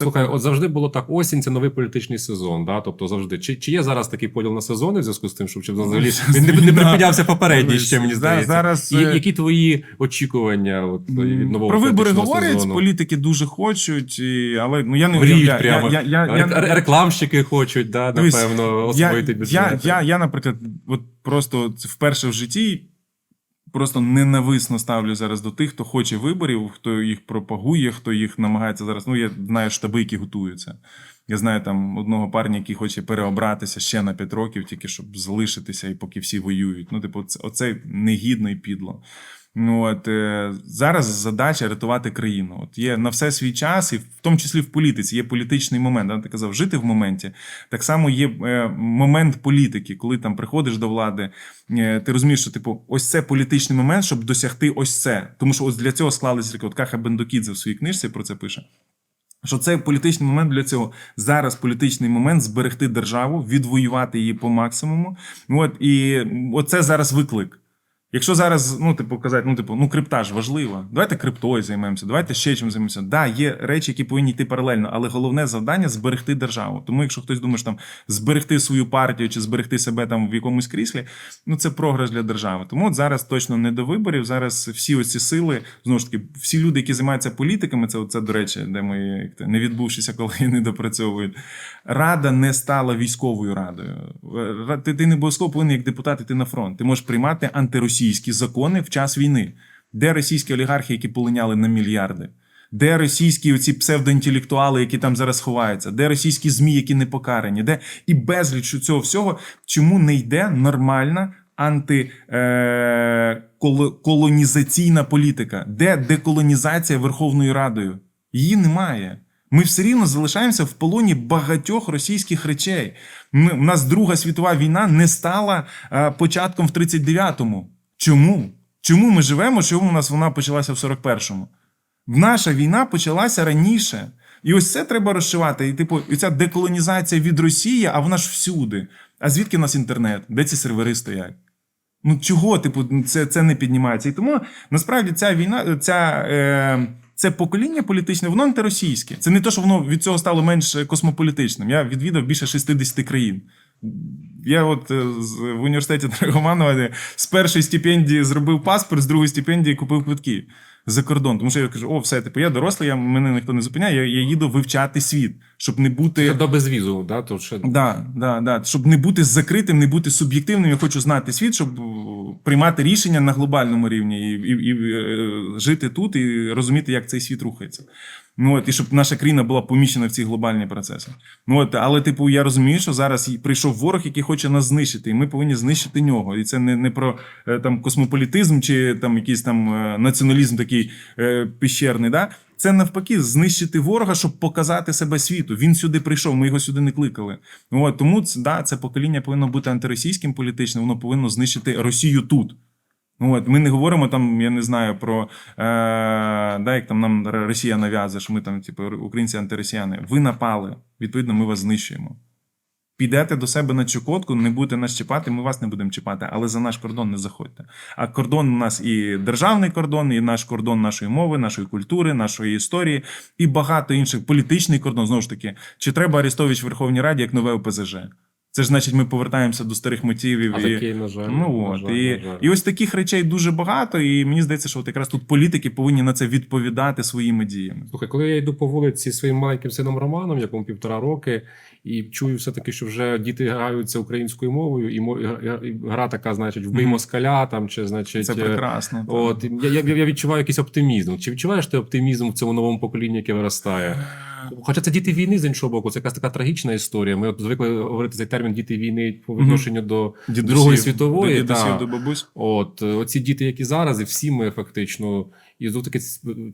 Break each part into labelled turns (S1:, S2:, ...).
S1: Слухай, от завжди було так: осінь це новий політичний сезон. Да? Тобто завжди. Чи, чи є зараз такий поділ на сезони в зв'язку з тим, щоб, взагалі він не, не припинявся попередній ще, мені здається.
S2: зараз,
S1: І,
S2: е,
S1: які твої очікування от, від нового
S2: Про вибори говорять,
S1: сезону?
S2: політики дуже хочуть, і, але ну я не
S1: Мріють
S2: я,
S1: прямо.
S2: Я, я, я, я,
S1: Рекламщики хочуть, да, напевно,
S2: я,
S1: освоїти
S2: я,
S1: бюджет.
S2: я, я, наприклад, от просто вперше в житті просто ненависно ставлю зараз до тих, хто хоче виборів, хто їх пропагує, хто їх намагається зараз. Ну, я знаю штаби, які готуються. Я знаю там одного парня, який хоче переобратися ще на 5 років, тільки щоб залишитися, і поки всі воюють. Ну, типу, це, оце негідно і підло. Ну, от, е, зараз задача рятувати країну. От є на все свій час, і в тому числі в політиці, є політичний момент. Да? Ти казав, жити в моменті. Так само є е, момент політики, коли там приходиш до влади, е, ти розумієш, що типу, ось це політичний момент, щоб досягти ось це. Тому що ось для цього склались ріки. От Каха Бендокідзе в своїй книжці про це пише. Що це політичний момент для цього зараз політичний момент зберегти державу, відвоювати її по максимуму. От і оце зараз виклик. Якщо зараз, ну, типу, казати, ну, типу, ну, крипта ж важлива, давайте криптою займемося, давайте ще чим займемося. Да, є речі, які повинні йти паралельно, але головне завдання зберегти державу. Тому, якщо хтось думає, що там зберегти свою партію чи зберегти себе там в якомусь кріслі, ну це програш для держави. Тому от зараз точно не до виборів. Зараз всі оці сили, знову ж таки, всі люди, які займаються політиками, це, це до речі, де ми не відбувшися, коли не допрацьовують. Рада не стала військовою радою. Ра- Ти, ти не обов'язково повинен як депутат іти на фронт. Ти можеш приймати антиросійські закони в час війни. Де російські олігархи, які полиняли на мільярди? Де російські оці псевдоінтелектуали, які там зараз ховаються? Де російські ЗМІ, які не покарані? Де і безліч цього всього, чому не йде нормальна анти, е, політика? Де деколонізація Верховною Радою? Її немає. Ми все рівно залишаємося в полоні багатьох російських речей. Ми, у нас Друга світова війна не стала е, початком в 39-му. Чому? Чому ми живемо? Чому у нас вона почалася в 41-му? Наша війна почалася раніше. І ось це треба розшивати. І, типу, і ця деколонізація від Росії, а вона ж всюди. А звідки в нас інтернет? Де ці сервери стоять? Ну чого, типу, це, це не піднімається? І тому насправді ця війна, ця, е, це покоління політичне, воно антиросійське. Це не те, що воно від цього стало менш космополітичним. Я відвідав більше 60 країн. Я от е, в університеті Драгоманова з першої стипендії зробив паспорт, з другої стипендії купив квитки за кордон. Тому що я кажу: о, все, типу, я дорослий, я, мене ніхто не зупиняє, я, я їду вивчати світ, щоб не бути.
S1: Це до безвізу, да? То ще...
S2: Да, да, да. Щоб не бути закритим, не бути суб'єктивним. Я хочу знати світ, щоб е, приймати рішення на глобальному рівні і, і, і е, жити тут і розуміти, як цей світ рухається. Ну от, і щоб наша країна була поміщена в ці глобальні процеси. Ну от, але, типу, я розумію, що зараз прийшов ворог, який хоче нас знищити, і ми повинні знищити нього. І це не, не про е, там космополітизм чи там якийсь там е, націоналізм такий е, піщерний. Да? Це навпаки знищити ворога, щоб показати себе світу. Він сюди прийшов, ми його сюди не кликали. Ну, От, тому да, це покоління повинно бути антиросійським політичним, воно повинно знищити Росію тут. Ну, от, ми не говоримо там, я не знаю, про е, да, як там нам Росія нав'язує, що ми там, типу, українці антиросіяни. Ви напали, відповідно, ми вас знищуємо. Підете до себе на Чукотку, не будете нас чіпати, ми вас не будемо чіпати, але за наш кордон не заходьте. А кордон у нас і державний кордон, і наш кордон нашої мови, нашої культури, нашої історії, і багато інших політичний кордон. Знову ж таки, чи треба Арестович в Верховній Раді як нове ОПЗЖ? Це ж значить, ми повертаємося до старих мотивів.
S1: А
S2: і...
S1: такий, на жаль,
S2: Ну
S1: на
S2: от
S1: жаль,
S2: і,
S1: на жаль.
S2: і ось таких речей дуже багато, і мені здається, що от якраз тут політики повинні на це відповідати своїми діями.
S1: Слухай, коли я йду по вулиці своїм маленьким сином Романом, якому півтора роки, і чую все-таки, що вже діти граються українською мовою, і, гра- така, значить, вбий москаля там, чи значить.
S2: Це
S1: е,
S2: прекрасно.
S1: От я, я, я відчуваю якийсь оптимізм. Чи відчуваєш ти оптимізм в цьому новому поколінні, яке виростає? Хоча це діти війни з іншого боку, це якась така трагічна історія. Ми от звикли говорити цей термін діти війни по відношенню до
S2: Дідусів,
S1: Другої світової,
S2: до дідусів,
S1: та.
S2: до бабусь.
S1: от оці діти, які зараз, і всі ми фактично. І знов таки,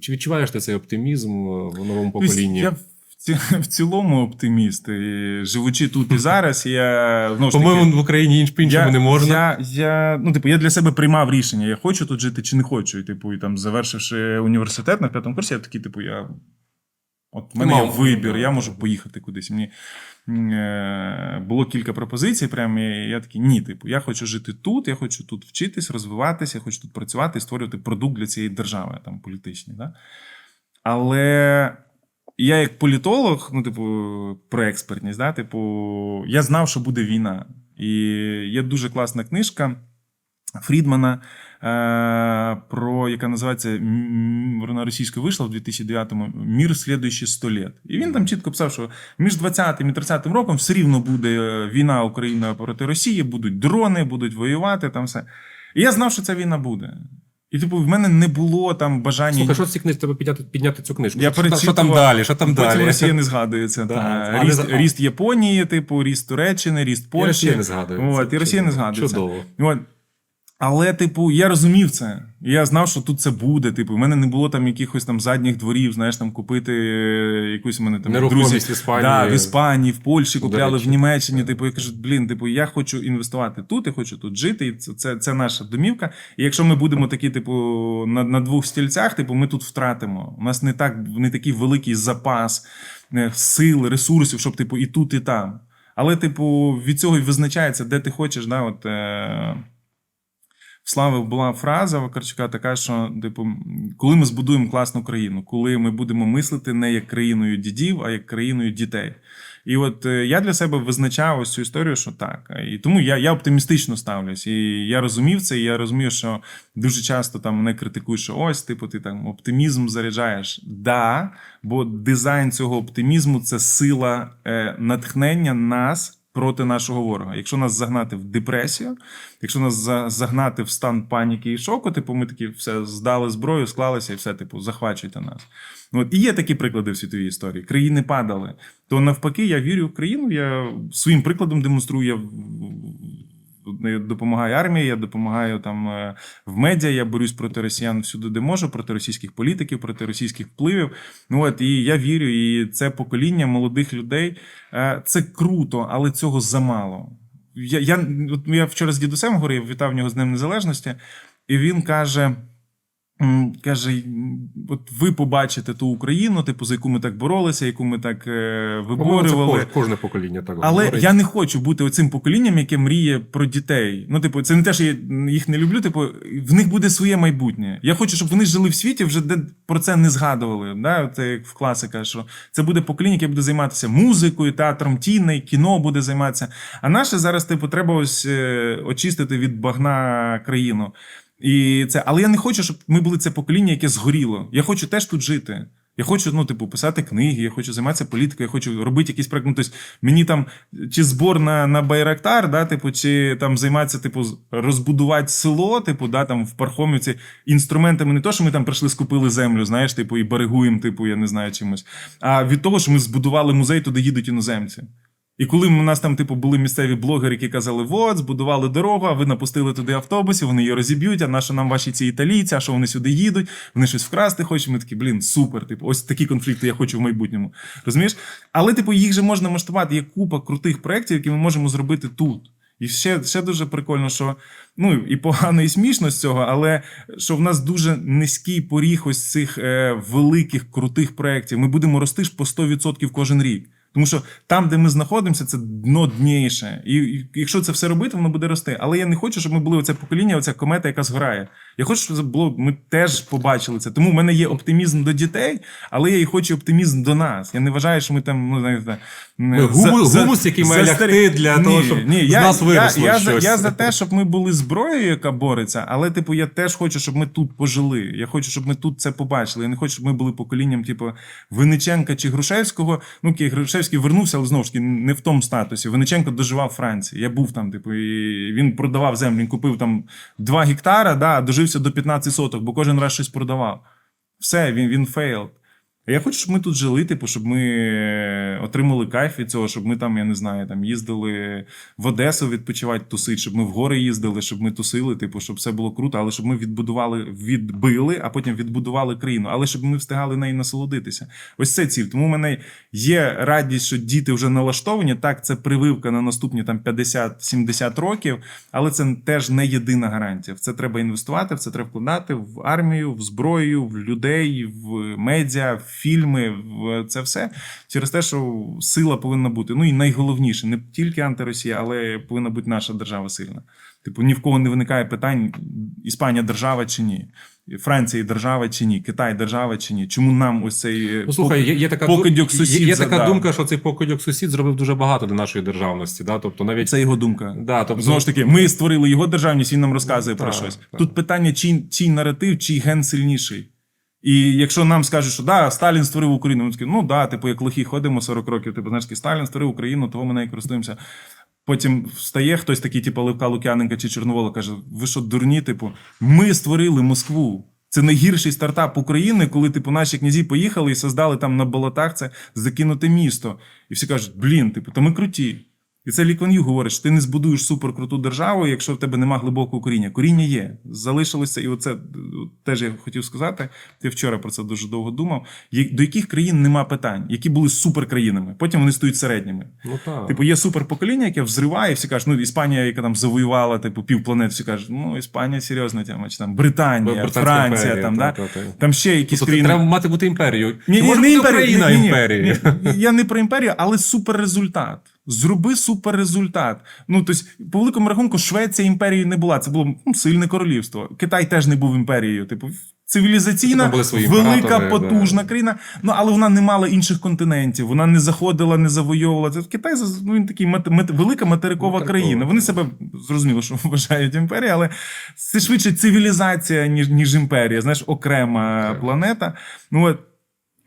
S1: чи відчуваєш ти цей оптимізм е, в новому поколінні?
S2: Я в, цілому оптиміст. І, живучи тут і зараз, я знову ж таки,
S1: По-моєму, в Україні інш по-іншому не можна.
S2: Я, я, ну, типу, я для себе приймав рішення, я хочу тут жити чи не хочу. І, типу, і там, завершивши університет на п'ятому курсі, я такий, типу, я. От в мене є вибір, я можу поїхати кудись. Мені е, було кілька пропозицій, прям, і я такий, ні, типу, я хочу жити тут, я хочу тут вчитись, розвиватися, я хочу тут працювати і створювати продукт для цієї держави, там, політичний. Да? Але я як політолог, ну, типу, про експертність, да, типу, я знав, що буде війна. І є дуже класна книжка Фрідмана, про яка називається вона російською вийшла в 2009-му Мір слідуючі 100 літ. І він там чітко писав, що між 20-м і 30-м роком все рівно буде е, війна Україна проти Росії, будуть дрони, будуть воювати там все. І я знав, що ця війна буде. І, типу, в мене не було там бажання.
S1: Слухай, що в цій книжці треба підняти, підняти цю книжку?
S2: Я
S1: що, там- що там далі? Що там
S2: Потім
S1: далі?
S2: Росія не згадується.
S1: Да,
S2: та. Ріст,
S1: не-
S2: ріст Японії, типу, ріст Туреччини, ріст
S1: І
S2: Польщі.
S1: Росія не згадується.
S2: От, і Росія не згадується.
S1: Чудово.
S2: От. Але, типу, я розумів це. Я знав, що тут це буде. Типу, в мене не було там якихось там задніх дворів, знаєш, там купити е, якусь у мене там
S1: Нерухомість
S2: друзі.
S1: в Іспанії.
S2: Да, в Іспанії, в Польщі купляли, в Німеччині. Типу, я кажу, блін, типу, я хочу інвестувати тут, я хочу тут жити. І це, це, це наша домівка. І якщо ми будемо такі, типу, на, на двох стільцях, типу, ми тут втратимо. У нас не так не такий великий запас е, сил, ресурсів, щоб типу і тут, і там. Але, типу, від цього і визначається, де ти хочеш, да, от. Е- в Слави була фраза Вакарчука така, що типу, коли ми збудуємо класну країну, коли ми будемо мислити не як країною дідів, а як країною дітей. І от е, я для себе визначав ось цю історію, що так. І тому я, я оптимістично ставлюсь. І я розумів це, і я розумію, що дуже часто там мене критикують, що ось, типу, ти там оптимізм заряджаєш. Да, бо дизайн цього оптимізму це сила е, натхнення нас проти нашого ворога. Якщо нас загнати в депресію, якщо нас загнати в стан паніки і шоку, типу, ми такі все здали зброю, склалися і все, типу, захвачуйте нас. Ну, От, і є такі приклади в світовій історії. Країни падали. То навпаки, я вірю в країну, я своїм прикладом демонструю. Я допомагаю армії, я допомагаю там е, в медіа, я борюсь проти росіян всюди, де можу, проти російських політиків, проти російських впливів. Ну от і я вірю, і це покоління молодих людей. е, Це круто, але цього замало. Я, я, от я вчора з дідусем говорив, вітав нього з Днем Незалежності, і він каже. Каже, от ви побачите ту Україну, типу, за яку ми так боролися, яку ми так е,
S1: По-моєму, це
S2: виборювали.
S1: кожне покоління так
S2: Але
S1: говорить.
S2: я не хочу бути оцим поколінням, яке мріє про дітей. Ну, типу, це не те, що я їх не люблю. Типу, в них буде своє майбутнє. Я хочу, щоб вони жили в світі, вже де про це не згадували. Да? Це як в класика, що це буде покоління, яке буде займатися музикою, театром тіни, кіно буде займатися. А наше зараз, типу, треба ось е, очистити від багна країну. І це, але я не хочу, щоб ми були це покоління, яке згоріло. Я хочу теж тут жити. Я хочу, ну, типу, писати книги, я хочу займатися політикою, я хочу робити якісь проекти. Ну, тобто, мені там чи збор на, на Байрактар, да, типу, чи там займатися, типу, розбудувати село, типу, да, там в Пархомівці інструментами не то, що ми там прийшли, скупили землю, знаєш, типу, і берегуємо, типу, я не знаю чимось. А від того, що ми збудували музей, туди їдуть іноземці. І коли у нас там, типу, були місцеві блогери, які казали, от, збудували дорогу, а ви напустили туди автобусів, вони її розіб'ють, а на нам ваші ці італійці, а що вони сюди їдуть, вони щось вкрасти хочуть. Ми такі, блін, супер. Типу, ось такі конфлікти я хочу в майбутньому. Розумієш? Але, типу, їх же можна масштабувати. Є купа крутих проєктів, які ми можемо зробити тут. І ще, ще дуже прикольно, що ну і погано, і смішно з цього, але що в нас дуже низький поріг ось цих е, великих крутих проєктів. Ми будемо рости ж по 100% кожен рік. Тому що там, де ми знаходимося, це дно дніше. І, якщо це все робити, воно буде рости. Але я не хочу, щоб ми були оце покоління, оця комета, яка згорає. Я хочу, щоб це було. Ми теж побачили це. Тому в мене є оптимізм до дітей, але я і хочу оптимізм до нас. Я не вважаю, що ми там ну знаєте,
S1: гумус- гумус, який має лягти для того, щоб з
S2: я,
S1: нас виросло
S2: я, я, за,
S1: щось.
S2: я за те, щоб ми були зброєю, яка бореться, але типу, я теж хочу, щоб ми тут пожили. Я хочу, щоб ми тут це побачили. Я не хочу, щоб ми були поколінням, типу, Винниченка чи Грушевського. Ну, окей, Грушевський вернувся, але знову ж таки не в тому статусі. Винниченко доживав Франції. Я був там, типу, і він продавав землю. Він купив там 2 гектара, да, дожився до 15 соток, бо кожен раз щось продавав. Все, він, він фейл. Я хочу, щоб ми тут жили, типу, щоб ми е, отримали кайф від цього, щоб ми там, я не знаю, там їздили в Одесу відпочивати, тусити, щоб ми в гори їздили, щоб ми тусили, типу, щоб все було круто, але щоб ми відбудували, відбили, а потім відбудували країну, але щоб ми встигали нею насолодитися. Ось це ціль. Тому в мене є радість, що діти вже налаштовані. Так, це прививка на наступні там 50-70 років, але це теж не єдина гарантія. В це треба інвестувати, в це треба вкладати в армію, в зброю, в людей, в медіа, в фільми, це все через те, що сила повинна бути. Ну і найголовніше, не тільки антиросія, але повинна бути наша держава сильна. Типу, ні в кого не виникає питань, Іспанія держава чи ні. Франція держава чи ні, Китай держава чи ні. Чому нам ось цей е,
S1: Ну, слухай, є, є така,
S2: покидьок сусід
S1: є, є така
S2: задав?
S1: думка, що цей покидьок сусід зробив дуже багато для нашої державності. Да? Тобто навіть
S2: Це його думка.
S1: Да, тобто-
S2: Знову ж таки, ми створили його державність, він нам розказує про
S1: Так,
S2: щось.
S1: так.
S2: Тут питання, чий, чий наратив, чий ген сильніший. І якщо нам скажуть, що да, Сталін створив Україну, ми такі, ну да, типу, як лохі ходимо 40 років, типу, знаєш, Сталін створив Україну, того ми нею користуємося. Потім встає хтось такий, типу Левка Лук'яненка чи Чорновола, каже: ви що, дурні? Типу, ми створили Москву. Це найгірший стартап України, коли типу наші князі поїхали і создали там на болотах це закинуте місто. І всі кажуть, блін, типу, то ми круті. І це Лі Кван Ю говорить, що ти не збудуєш суперкруту державу, якщо в тебе нема глибокого коріння. Коріння є. Залишилося, і оце теж я хотів сказати. Я вчора про це дуже довго думав. До яких країн нема питань, які були суперкраїнами, потім вони стають середніми.
S1: ну так.
S2: Типу, є суперпокоління, яке взриває, всі кажуть, ну Іспанія, яка там завоювала типу півпланети, всі кажуть, ну Іспанія серйозна тема, чи там Британія,
S1: Британська
S2: Франція,
S1: імперія,
S2: там,
S1: та, та, та.
S2: там ще якісь
S1: Тобто
S2: країни.
S1: треба мати бути імперією.
S2: Ні, ні, не імперія,
S1: Україна
S2: ні, ні,
S1: імперією?
S2: ні. Я не про імперію, але суперрезультат. Зроби суперрезультат. Ну, тобто, по великому рахунку, Швеція імперією не була. Це було ну, сильне королівство. Китай теж не був імперією. Типу, цивілізаційна,
S1: свої
S2: велика,
S1: імператори, да.
S2: потужна країна. Ну, але вона не мала інших континентів. Вона не заходила, не завойовувала. Це Китай ну, він такий мат, мат- велика материкова
S1: Материкова,
S2: країна. Вони себе зрозуміло, що вважають імперією, але це швидше цивілізація, ніж, ніж імперія. Знаєш, окрема
S1: Так.
S2: планета. Ну от.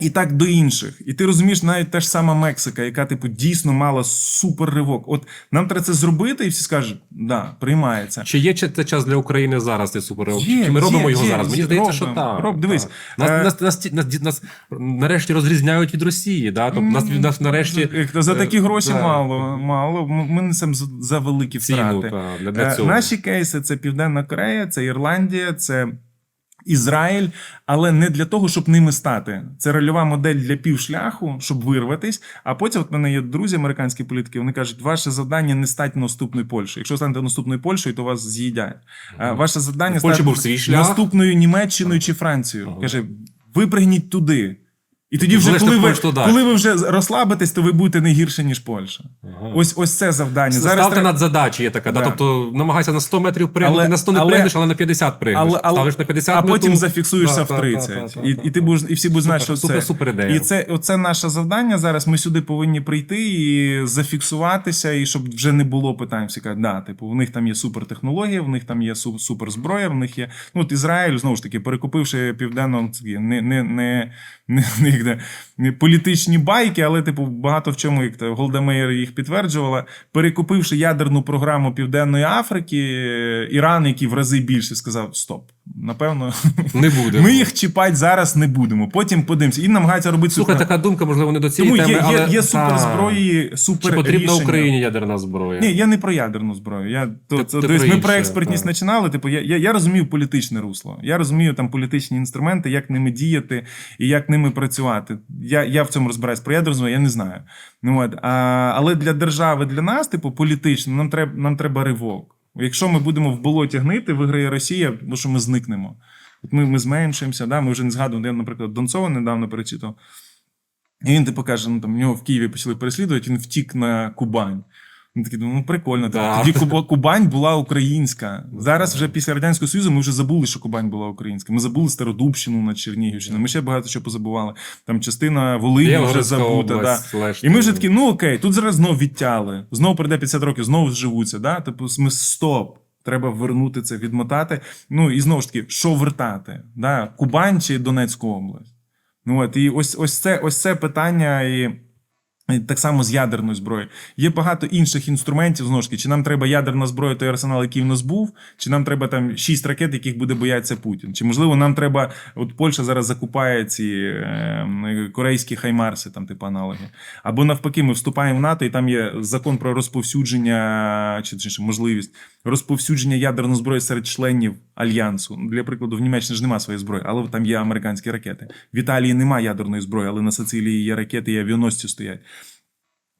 S2: І так до інших. І ти розумієш, навіть та ж сама Мексика, яка, типу, дійсно мала супер ривок. От нам треба це зробити, і всі скажуть, да, приймається.
S1: Чи є чи- це час для України зараз, цей суперринок?
S2: Є,
S1: Чи ми робимо
S2: є,
S1: його
S2: є,
S1: зараз? Мені
S2: є,
S1: здається, що так.
S2: Роб, дивись.
S1: Нас,
S2: е,
S1: нас, нас, нас, нас нарешті розрізняють від Росії. Да? Тобто нас, нас нарешті
S2: За такі
S1: е,
S2: гроші
S1: да,
S2: мало. мало. Ми несемо за, за великі
S1: ціну
S2: втрати.
S1: та, для, для
S2: Е,
S1: цього.
S2: Наші кейси це Південна Корея, це Ірландія, це. Ізраїль, але не для того, щоб ними стати. Це рольова модель для півшляху, щоб вирватись. А потім от мене є друзі, американські політики. Вони кажуть, ваше завдання не стати наступною Польщею. Якщо станете наступною Польщею, то вас з'їдять. А Ваше завдання стати наступною Німеччиною чи Францією. Каже, випригніть туди. І тоді, вже, коли ви,
S1: Польщу
S2: коли ви вже розслабитесь, то ви будете не гірше, ніж Польща.
S1: Ага.
S2: Ось ось це завдання.
S1: Ставте
S2: Зараз треба-
S1: над задачі є така. Да.
S2: Да.
S1: Тобто намагайся на 100 метрів пригнути,
S2: Але-
S1: на 100 не
S2: але-
S1: пригнеш, але на 50 пригнеш.
S2: але, але,
S1: Ставиш на 50
S2: а потім
S1: мету.
S2: зафіксуєшся
S1: Да,
S2: в
S1: та, та,
S2: 30.
S1: та, та,
S2: і,
S1: та,
S2: і, ти будеш, і всі будуть знати, що
S1: Супер,
S2: це.
S1: супер ідея.
S2: І це оце наше завдання. Зараз ми сюди повинні прийти і зафіксуватися, і щоб вже не було питань. Всі кажуть, да, типу, в них там є супертехнологія, в них там є суперзброя, в них є. Ну, от Ізраїль, знову ж таки, перекупивши південно такі не, не, не, не, не, де, політичні байки, але, типу, багато в чому, як то Голда їх підтверджувала, перекупивши ядерну програму Південної Африки, Іран, який в рази більше, сказав: Стоп, напевно.
S1: Не буде.
S2: Ми їх чіпати зараз не будемо. Потім подивимося. І намагаються робити
S1: Слухай,
S2: супер.
S1: така думка, можливо, не до цієї
S2: Тому
S1: теми,
S2: є,
S1: але...
S2: є суперзброї, супер
S1: Чи потрібна
S2: рішення.
S1: Україні ядерна зброя?
S2: Ні, я не про ядерну зброю. Я, то,
S1: Ти-
S2: то,
S1: ти
S2: дивись,
S1: про
S2: ми про експертність
S1: так.
S2: починали. Типу, я, я, я розумію політичне русло. Я розумію там політичні інструменти, як ними діяти і як ними працювати. Я, я в цьому розбираюсь. Про ядерну зброю я не знаю. Ну, от, а, але для держави, для нас, типу, політично, нам треба, нам треба ривок. Якщо ми будемо в болоті гнити, виграє Росія, бо що ми зникнемо. От ми, ми зменшуємося, да? ми вже не згадуємо, я, наприклад, Донцова недавно перечитав. І він типу каже: ну там нього в Києві почали переслідувати, він втік на Кубань. Він такий, думаю, ну прикольно. типу,
S1: Да.
S2: Тоді Куба- Кубань була українська. Зараз вже після Радянського Союзу ми вже забули, що Кубань була українська. Ми забули Стародубщину на Чернігівщину. Ми ще багато чого позабували. Там частина Волині вже забута. Да. І ми вже такі, ну окей, тут зараз знов відтяли. Знову прийде 50 років, знову зживуться. Да? Типу, ми стоп. Треба вернути це, відмотати. Ну і знову ж таки, що вертати? Да? Кубань чи Донецьку область? Ну от і ось, ось це ось це питання і. Так само з ядерною зброєю. Є багато інших інструментів знову ж таки. Чи нам треба ядерна зброя, той арсенал, який в нас був, чи нам треба там шість ракет, яких буде боятися Путін? Чи можливо нам треба, от Польща зараз закупає ці е, корейські хаймарси, там типу аналоги. Або навпаки, ми вступаємо в НАТО, і там є закон про розповсюдження, чи точніше, можливість розповсюдження ядерної зброї серед членів альянсу. Для прикладу, в Німеччині ж немає своєї зброї, але там є американські ракети. В Італії немає ядерної зброї, але на Сицилії є ракети, і авіаносці стоять.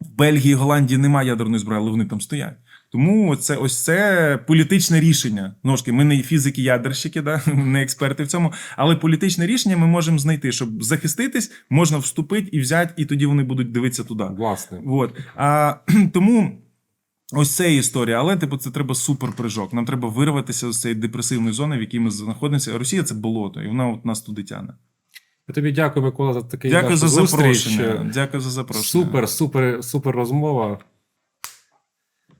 S2: В Бельгії, Голландії немає ядерної зброї, але вони там стоять. Тому це ось це політичне рішення. Ножки, ми не фізики-ядерщики, да? не експерти в цьому. Але політичне рішення ми можемо знайти, щоб захиститись, можна вступити і взяти, і тоді вони будуть дивитися туди.
S1: Власне.
S2: От. А, тому Ось це історія, але типу це треба суперприжок. Нам треба вирватися з цієї депресивної зони, в якій ми знаходимося. Росія це болото, і вона от нас туди тягне.
S1: Я тобі дякую, Микола, за такий
S2: Дякую за
S1: зустріч.
S2: запрошення. Дякую за запрошення.
S1: Супер, супер, супер розмова.